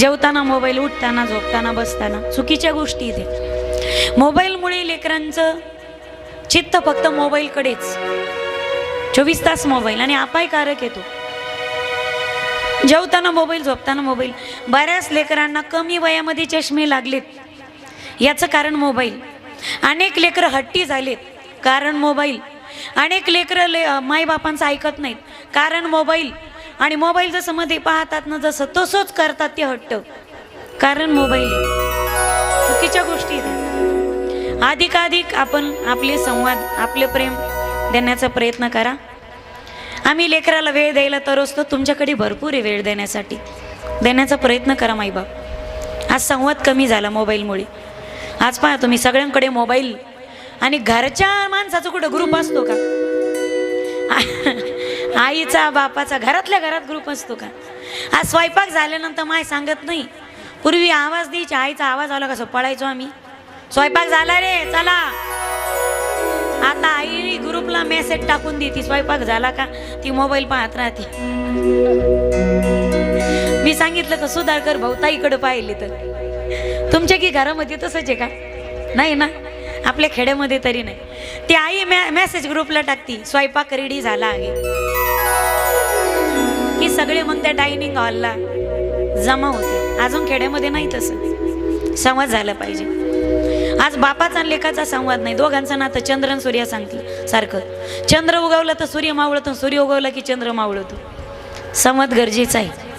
जेवताना मोबाईल उठताना झोपताना बसताना. चुकीच्या गोष्टी इथे मोबाईलमुळे लेकरांचं चित्त फक्त मोबाईलकडेच. चोवीस तास मोबाईल आणि अपायकारक येतो जेवताना मोबाईल झोपताना मोबाईल. बऱ्याच लेकरांना कमी वयामध्ये चष्मे लागलेत. याचं कारण मोबाईल. अनेक लेकरं हट्टी झालेत. कारण मोबाईल. अनेक लेकरं ले मायबापांचं ऐकत नाहीत. कारण मोबाईल आणि मोबाईल जसं मध्ये पाहतात ना जसं तसंच करतात ते हट्ट. कारण मोबाईल चुकीच्या गोष्टी अधिकाधिक आपण आपले संवाद आपले प्रेम देण्याचा प्रयत्न करा. आम्ही लेकराला वेळ द्यायला तर असतो तुमच्याकडे भरपूर आहे वेळ देण्यासाठी. देण्याचा प्रयत्न करा माईबाप. आज संवाद कमी झाला मोबाईलमुळे. आज पहा तुम्ही सगळ्यांकडे मोबाईल आणि घरच्या माणसाचा कुठं ग्रुप असतो का? आईचा बापाचा घरातल्या घरात ग्रुप असतो का? आज स्वयंपाक झाल्यानंतर माय सांगत नाही. पूर्वी आवाज द्यायची आईचा आवाज आला कसं पळायचो आम्ही. स्वयंपाक झाला रे चला. आता आई ग्रुपला मेसेज टाकून देते स्वयंपाक झाला का? ती मोबाईल पाहत राहते. मी सांगितलं का सुधारकर भाऊ ताईकडे पाहिले तर. तुमच्या की घरामध्ये तसंच आहे का? नाही ना? आपल्या खेड्यामध्ये तरी नाही. ती आई मेसेज ग्रुपला टाकती स्वयंपाक रेडी झाला आहे. की सगळे मग त्या डायनिंग हॉलला जमा होते. अजून खेड्यामध्ये नाही तसं. संवाद झाला पाहिजे. आज बापाचा आणि लेखाचा संवाद नाही. दोघांचं नातं चंद्र आणि सूर्य सांगतील सारखं. चंद्र उगवलं तर सूर्य मावळतो सूर्य उगवला की चंद्र मावळतो. संवाद गरजेचा आहे.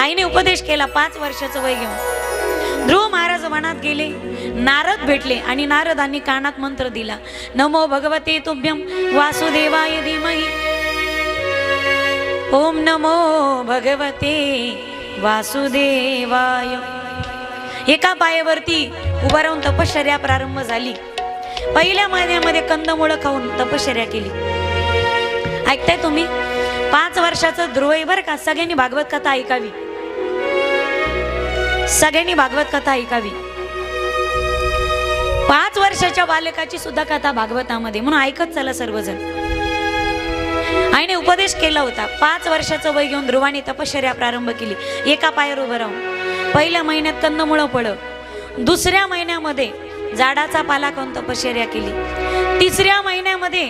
आईने उपदेश केला पाच वर्षाचं वय घेऊन. ध्रुव महाराज वनात गेले नारद भेटले आणि नारदांनी कानात मंत्र दिला. नमो भगवते तुभ्यम वासुदेवाय धीमही. ओम नमो भगवते वासुदेवाय. एका पायावरती उभा राहून तपश्चर्या प्रारंभ झाली. पहिल्या महिन्यामध्ये कंदमुळं खाऊन तपश्चर्या केली. ऐकताय तुम्ही? पाच वर्षाचं ध्रुवही बर बरं का सगळ्यांनी भागवत कथा ऐकावी? सगळ्यांनी भागवत कथा ऐकावी. पाच वर्षाच्या बालकाची सुद्धा कथा भागवतामध्ये. म्हणून ऐकत चला सर्वजण. आईने उपदेश केला होता. पाच वर्षाचं वय घेऊन ध्रुवाने तपश्चर्या प्रारंभ केली. एका पायावर उभं राहून. पहिल्या महिन्यात कंदमुळं पडं दुसऱ्या महिन्यामध्ये झाडाचा पाला खाऊन तपश्चर्या केली. तिसऱ्या महिन्यामध्ये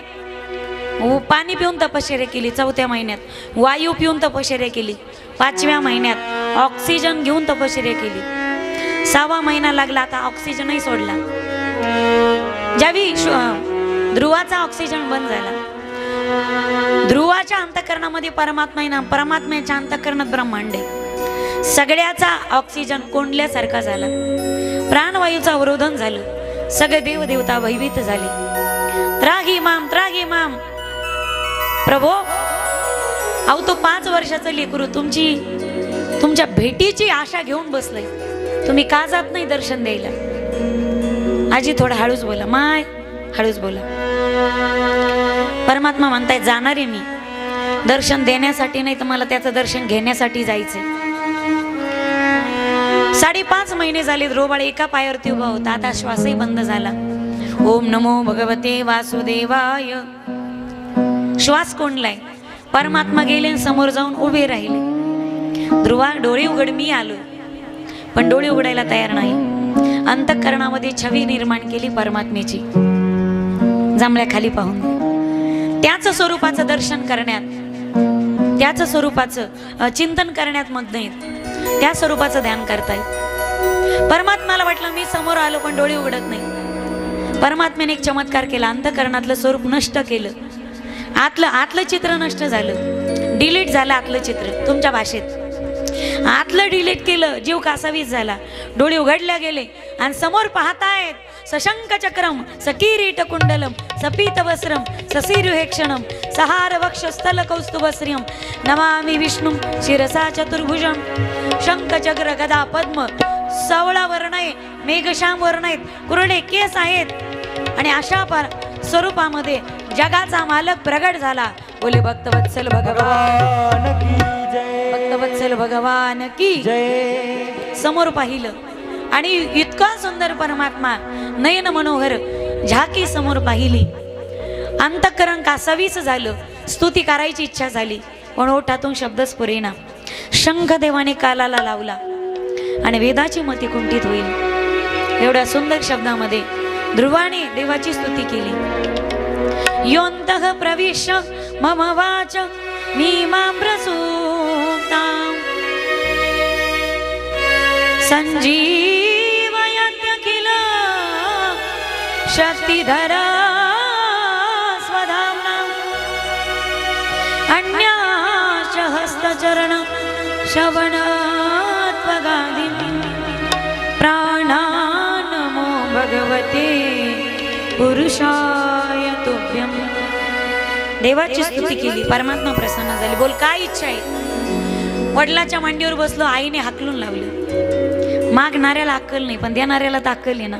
पाणी पिऊन तपश्चर्या केली. चौथ्या महिन्यात वायू पिऊन तपश्चर्या केली. पाचव्या महिन्यात ऑक्सिजन घेऊन तपश्चर्या केली. सहावा महिना लागला आता ऑक्सिजनही सोडला. ज्यावेळी ध्रुवाचा ऑक्सिजन बंद झाला. ध्रुवाच्या अंतकरणामध्ये परमात्मा ना परमात्म्याच्या अंतकरणात ब्रह्मांड आहे. सगळ्याचा ऑक्सिजन कोंडल्यासारखा झाला. प्राणवायूचं अवरोधन झालं. सगळे देवदेवता भयभीत झाले. त्रागी माम त्रागी माम. प्रभो अहो तो पाच वर्षाचं लेकरू तुमची तुमच्या भेटीची आशा घेऊन बसलंय. तुम्ही का जात नाही दर्शन द्यायला? आजी थोडं हळूच बोला. माय हळूच बोला. परमात्मा म्हणताय जाणार आहे मी. दर्शन देण्यासाठी नाही तर मला त्याचं दर्शन घेण्यासाठी जायचंय. साडेपाच महिने झाले रोबाळ एका पायावरती उभा होता. आता श्वासही बंद झाला. ओम नमो भगवते वासुदेवाय. श्वास कोंडलाय. परमात्मा गेले आणि समोर जाऊन उभे राहिले. ध्रुवा डोळे उघड मी आलो. पण डोळे उघडायला तयार नाही. अंतःकरणामध्ये छवी निर्माण केली परमात्मेची जांभळ्या खाली पाहून. त्याच स्वरूपाचं दर्शन करण्यात त्याच स्वरूपाचं चिंतन करण्यात मग्न आहेत त्या स्वरूपाचं ध्यान करतायत. परमात्माला वाटलं मी समोर आलो पण डोळे उघडत नाही. परमात्म्याने एक चमत्कार केला अंतकरणातलं स्वरूप नष्ट केलं. आतलं आतलं चित्र नष्ट झालं. डिलीट झालं आतलं चित्र तुमच्या भाषेत. आतलं डिलीट केलं जीव कासावीस झाला. डोळे उघडल्या गेले आणि समोर पाहतायत सशंक चक्रम सकीरीट कुंडलम सपीत वस्त्रम ससीरु क्षणम सहार वक्ष स्थल कौस्तुभश्रियम नमामि विष्णू शिरसा चतुर्भुजम शंख चक्र गदा पद्म सवळा वर्ण आहे मेघश्याम वर्ण आहेत कुरडे केस आहेत आणि अशा पर स्वरूपामध्ये जगाचा मालक प्रगट झाला बोले भक्तवत्सल भगवान भक्तवत्सल भगवान की जय समोर पाहिलं आणि इतका सुंदर परमात्मा नयन मनोहर झाकी समोर पाहिली. अंतकरण कासावीस झालं स्तुती करायची इच्छा झाली पण ओठातून शब्दच पुरेना शंखदेवाने कालाला लावला आणि वेदाची मती कुंठित होईल. एवढ्या सुंदर शब्दामध्ये ध्रुवाने देवाची स्तुती केली. योंत प्रवेश मम वाच मी मां संजीव शक्तिधरा स्वधाम्ना अन्याश हस्तचरण श्रवणत्वगादि प्राणानमो भगवते पुरुषाय तुभ्यम। देवाची स्तुती केली परमात्मा प्रसन्न झाली बोल काय इच्छा आहे? वडिलाच्या मांडीवर बसलो आईने हाकलून लावलं. मागणाऱ्याला अक्कल नाही पण देणाऱ्याला तर अक्कल आहे ना?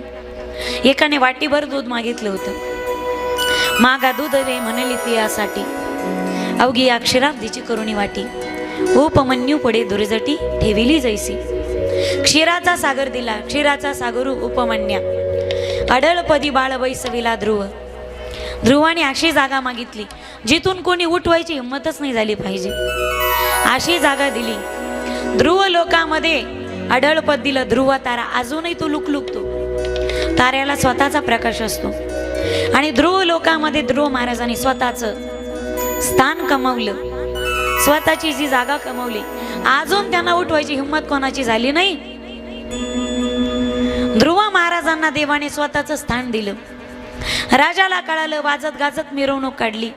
एकाने वाटीभर दूध मागितलं होतं. मागा दूध रे म्हणली ती यासाठी. अवघी अक्षराब्धीची करुणी वाटी. उपमन्यू पुढे दुर्जटी ठेविली जैसी. क्षीराचा सागर दिला क्षीराचा सागरू उपमन्या. अडळपदी बाळबैसविला ध्रुव. ध्रुवाने अशी जागा मागितली जिथून कोणी उठवायची हिंमतच नाही झाली पाहिजे. अशी जागा दिली. ध्रुव लोकामध्ये अडळपद दिलं ध्रुव तारा अजूनही तो लुकलुकतो. ताऱ्याला स्वतःचा प्रकाश असतो. आणि ध्रुव लोकामध्ये ध्रुव महाराजांनी स्वतःचं स्थान कमवलं. स्वतःची जी जागा कमवली. अजून त्यांना उठवायची हिंमत कोणाची झाली नाही. ध्रुव महाराजांना देवाने स्वतःचं स्थान दिलं. राजाला कळालं वाजत गाजत मिरवणूक काढली.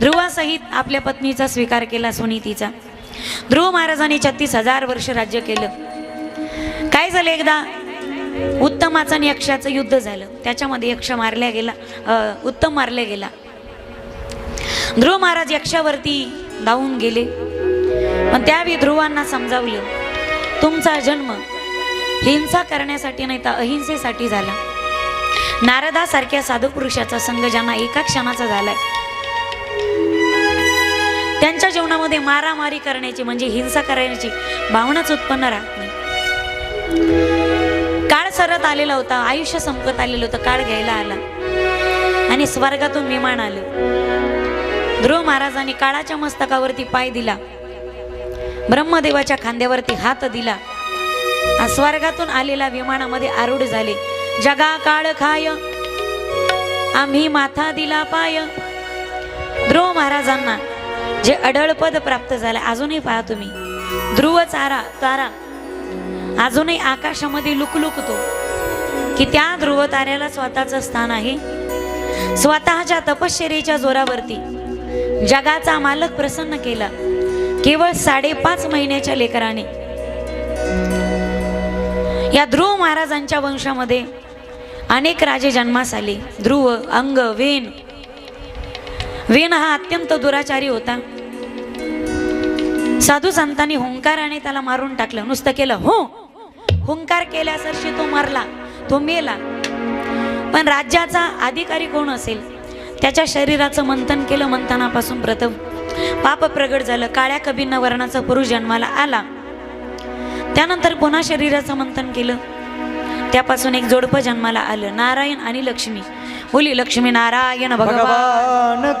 ध्रुवासहित आपल्या पत्नीचा स्वीकार केला सुनीतीचा. ध्रुव महाराजांनी छत्तीस हजार वर्ष राज्य केलं. काय झालं एकदा? उत्तमाचं आणि यक्षाचं युद्ध झालं. त्याच्यामध्ये यक्ष मारल्या गेला अ, उत्तम मारल्या गेला. ध्रुव महाराज यक्षावरती धावून गेले. पण त्यावेळी ध्रुवांना समजावलं तुमचा जन्म हिंसा करण्यासाठी नाही तर अहिंसेसाठी झाला. नारदासारख्या साधू पुरुषाचा संघ ज्यांना एका क्षणाचा झालाय त्यांच्या जीवनामध्ये मारामारी करण्याची म्हणजे हिंसा करण्याची भावनाच उत्पन्न राहत नाही. काळ सरत आलेला होता आयुष्य संपत आलेलं होतं काळ घ्यायला आला. आणि स्वर्गातून विमान आलं. ध्रुव महाराजांनी काळाच्या मस्तकावरती पाय दिला. ब्रह्मदेवाच्या खांद्यावरती हात दिला. स्वर्गातून आलेल्या विमानामध्ये आरूढ झाले. जगा काळ खाय आम्ही माथा दिला पाय. ध्रुव महाराजांना जे अडळपद प्राप्त झालं अजूनही पहा तुम्ही. ध्रुव चारा तारा अजूनही आकाशामध्ये लुकलुकतो की त्या ध्रुव ताऱ्याला स्वतःचं स्थान आहे. स्वतःच्या तपश्चर्येच्या जोरावरती जगाचा मालक प्रसन्न केला. केवळ साडेपाच महिन्याच्या लेकराने. या ध्रुव महाराजांच्या वंशामध्ये अनेक राजे जन्मास आले. ध्रुव अंग वेन. वेन हा अत्यंत दुराचारी होता. साधू संतांनी हुंकाराने त्याला मारून टाकलं. नुसतं केलं हो हुंकार केल्यासरशी तो मरला तो मेला. पण राज्याचा अधिकारी कोण असेल? त्याच्या शरीराचं मंथन केलं मंथनापासून प्रथम. पाप प्रगट झालं काळ्या कबीन वर्णाचा पुरुष जन्माला आला. त्यानंतर पुन्हा शरीराचं मंथन केलं. त्यापासून एक जोडपं जन्माला आलं नारायण आणि लक्ष्मी. बोली लक्ष्मी नारायण भगवान.